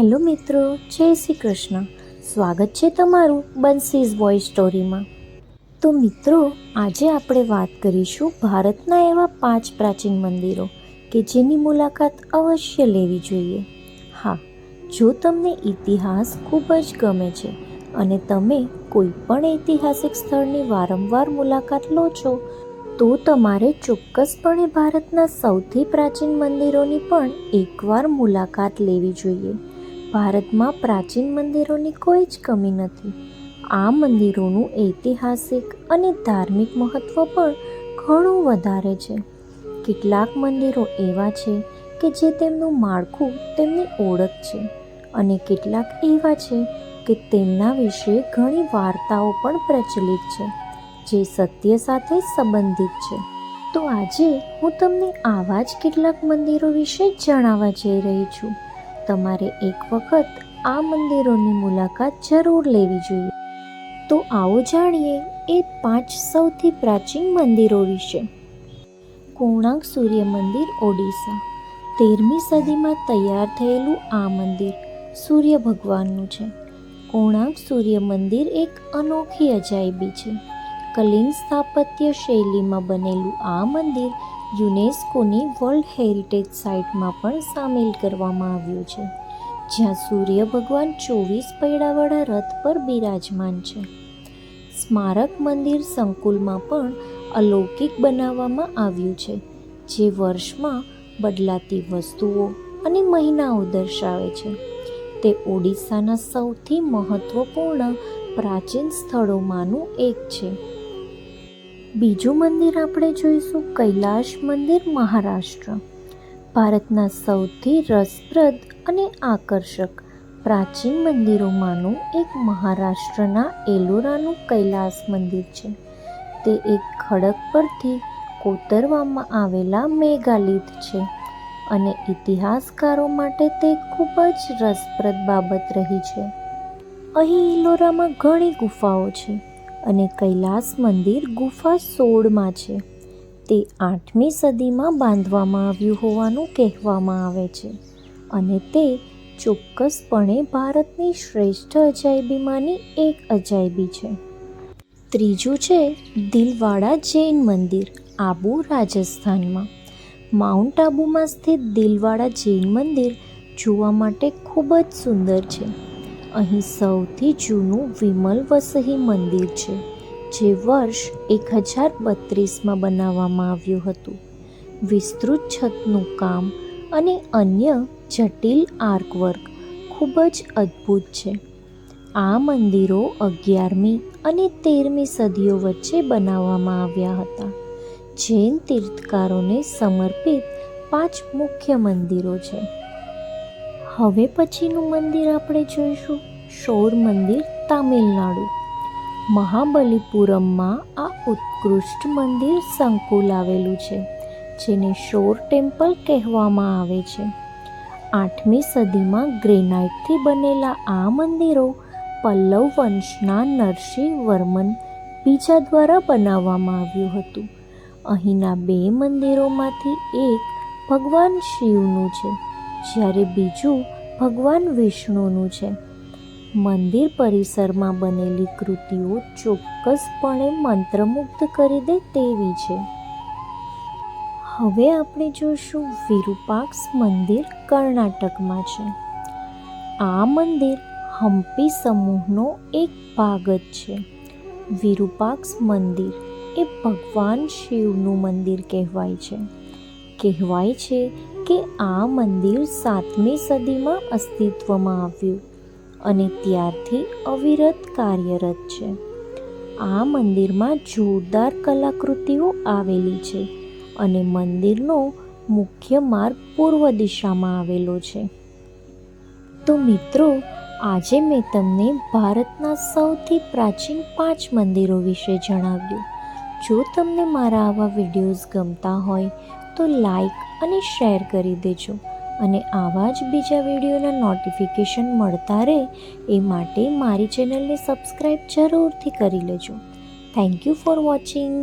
Hello મિત્રો, જય શ્રી કૃષ્ણ. સ્વાગત છે તમારું બંસીઝ બોય સ્ટોરીમાં. તો મિત્રો, આજે આપણે વાત કરીશું ભારતના એવા પાંચ પ્રાચીન મંદિરો કે જેની મુલાકાત અવશ્ય લેવી જોઈએ. હા, જો તમને ઇતિહાસ ખૂબ જ ગમે છે અને તમે કોઈ પણ ઐતિહાસિક સ્થળની વારંવાર મુલાકાત લો છો, તો તમારે ચોક્કસપણે ભારતના સૌથી પ્રાચીન મંદિરોની પણ એકવાર મુલાકાત લેવી જોઈએ. ભારતમાં પ્રાચીન મંદિરોની કોઈ જ કમી નથી. આ મંદિરોનું ઐતિહાસિક અને ધાર્મિક મહત્ત્વ પણ ઘણું વધારે છે. કેટલાક મંદિરો એવા છે કે જે તેમનું માળખું તેમની ઓળખ છે અને કેટલાક એવા છે કે તેમના વિશે ઘણી વાર્તાઓ પણ પ્રચલિત છે, જે સત્ય સાથે સંબંધિત છે. તો આજે હું તમને આવા જ કેટલાક મંદિરો વિશે જણાવવા જઈ રહી છું. તમારે એક વખત આ મંદિરોની મુલાકાત જરૂર લેવી જોઈએ. તો આવો જાણીએ એ પાંચ સૌથી પ્રાચીન મંદિરો વિશે. કોણાર્ક સૂર્ય મંદિર, ઓડિશા. તેરમી સદીમાં તૈયાર થયેલું આ મંદિર સૂર્ય ભગવાનનું છે. કોણાર્ક સૂર્ય મંદિર એક અનોખી અજાયબી છે. કલિંગ સ્થાપત્ય શૈલીમાં બનેલું આ મંદિર યુનેસ્કોની વર્લ્ડ હેરિટેજ સાઇટમાં પણ સામેલ કરવામાં આવ્યું છે, જ્યાં સૂર્ય ભગવાન ચોવીસ પૈડાવાળા રથ પર બિરાજમાન છે. સ્મારક મંદિર સંકુલમાં પણ અલૌકિક બનાવવામાં આવ્યું છે, જે વર્ષમાં બદલાતી વસ્તુઓ અને મહિનાઓ દર્શાવે છે. તે ઓડિશાના સૌથી મહત્વપૂર્ણ પ્રાચીન સ્થળોમાંનું એક છે. બીજું મંદિર આપણે જોઈશું, કૈલાશ મંદિર, મહારાષ્ટ્ર. ભારતના સૌથી રસપ્રદ અને આકર્ષક પ્રાચીન મંદિરોમાંનું એક મહારાષ્ટ્રના એલોરાનું કૈલાસ મંદિર છે. તે એક ખડક પરથી કોતરવામાં આવેલા મેગાલિથ છે અને ઇતિહાસકારો માટે તે ખૂબ જ રસપ્રદ બાબત રહી છે. અહીં ઇલોરામાં ઘણી ગુફાઓ છે. અને કૈલાસ મંદિર ગુફા સોળમાં છે. તે આઠમી સદીમાં બાંધવામાં આવ્યું હોવાનું કહેવામાં આવે છે અને તે ચોક્કસપણે ભારતની શ્રેષ્ઠ અજાયબીમાંની એક અજાયબી છે. ત્રીજું છે દિલવાડા જૈન મંદિર, આબુ રાજસ્થાનમાં. માઉન્ટ આબુમાં સ્થિત દિલવાડા જૈન મંદિર જોવા માટે ખૂબ જ સુંદર છે. અહીં સૌથી જૂનું વિમલ વસહી મંદિર છે, જે વર્ષ એક હજાર બત્રીસમાં બનાવવામાં આવ્યું હતું. વિસ્તૃત છતનું કામ અને અન્ય જટિલ આર્કવર્ક ખૂબ જ અદ્ભુત છે. આ મંદિરો અગિયારમી અને તેરમી સદીઓ વચ્ચે બનાવવામાં આવ્યા હતા, જૈન તીર્થકારોને સમર્પિત પાંચ મુખ્ય મંદિરો છે. હવે પછીનું મંદિર આપણે જોઈશું. શોર મંદિર તામિલનાડુ. મહાબલીપુરમમાં આ ઉત્કૃષ્ટ મંદિર સંકુલ આવેલું છે, જેને શોર ટેમ્પલ કહેવામાં આવે છે. આઠમી સદીમાં ગ્રેનાઇટથી બનેલા આ મંદિરો પલ્લવ વંશના નરસિંહ વર્મન બીજા દ્વારા બનાવવામાં આવ્યું હતું. અહીંના બે મંદિરોમાંથી એક ભગવાન શિવનું છે. જ્યારે બીજું ભગવાન વિષ્ણુનું છે. મંદિર પરિસરમાં બનેલી કૃતિઓ ચોક્કસપણે મંત્રમુગ્ધ કરી દે તેવી છે. હવે આપણે જોઈશું વિરુપાક્ષ મંદિર કર્ણાટકમાં છે. આ મંદિર હમ્પી સમૂહનો એક ભાગ જ છે. વિરુપાક્ષ મંદિર એ ભગવાન શિવનું મંદિર કહેવાય છે. કહેવાય છે કે આ મંદિર સાતમી સદીમાં અસ્તિત્વમાં આવ્યું અને ત્યારથી અવિરત કાર્યરત છે. આ મંદિરમાં જોરદાર કલાકૃતિઓ આવેલી છે અને મંદિરનો મુખ્ય માર્ગ પૂર્વ દિશામાં આવેલો છે. તો મિત્રો, આજે મેં તમને ભારતના સૌથી પ્રાચીન પાંચ મંદિરો વિશે જણાવ્યું. જો તમને મારા આવા વિડીયોઝ ગમતા હોય તો લાઈક અને શેર કરી દેજો અને આવા જ બીજા વિડીયોના નોટિફિકેશન મળતા રહે એ માટે મારી ચેનલને સબસ્ક્રાઈબ જરૂરથી કરી લેજો. Thank you for watching